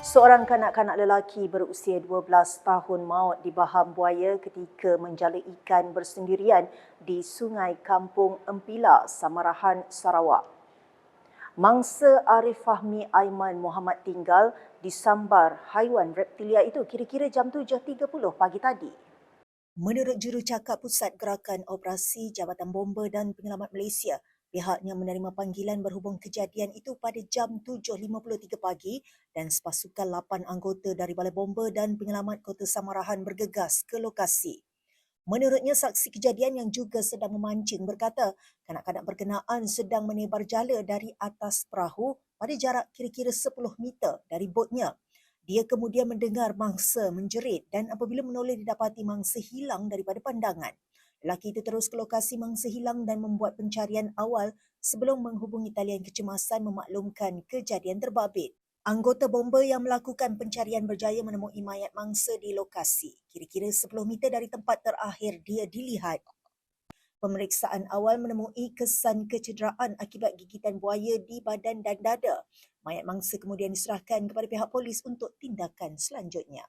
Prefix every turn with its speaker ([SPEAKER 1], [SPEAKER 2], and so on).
[SPEAKER 1] Seorang kanak-kanak lelaki berusia 12 tahun maut dibaham buaya ketika menjala ikan bersendirian di Sungai Kampung Empila, Samarahan, Sarawak. Mangsa Arif Fahmi Aiman Muhammad tinggal disambar haiwan reptilia itu kira-kira jam 7.30 pagi tadi. Menurut jurucakap Pusat Gerakan Operasi Jabatan Bomba dan Penyelamat Malaysia, Pihaknya menerima panggilan berhubung kejadian itu pada jam 7.53 pagi dan sepasukan 8 anggota dari Balai Bomba dan Penyelamat Kota Samarahan bergegas ke lokasi. Menurutnya, saksi kejadian yang juga sedang memancing berkata kanak-kanak berkenaan sedang menebar jala dari atas perahu pada jarak kira-kira 10 meter dari botnya. Dia kemudian mendengar mangsa menjerit dan apabila menoleh didapati mangsa hilang daripada pandangan. Lelaki itu terus ke lokasi mangsa hilang dan membuat pencarian awal sebelum menghubungi talian kecemasan memaklumkan kejadian terbabit. Anggota bomba yang melakukan pencarian berjaya menemui mayat mangsa di lokasi. Kira-kira 10 meter dari tempat terakhir dia dilihat. Pemeriksaan awal menemui kesan kecederaan akibat gigitan buaya di badan dan dada. Mayat mangsa kemudian diserahkan kepada pihak polis untuk tindakan selanjutnya.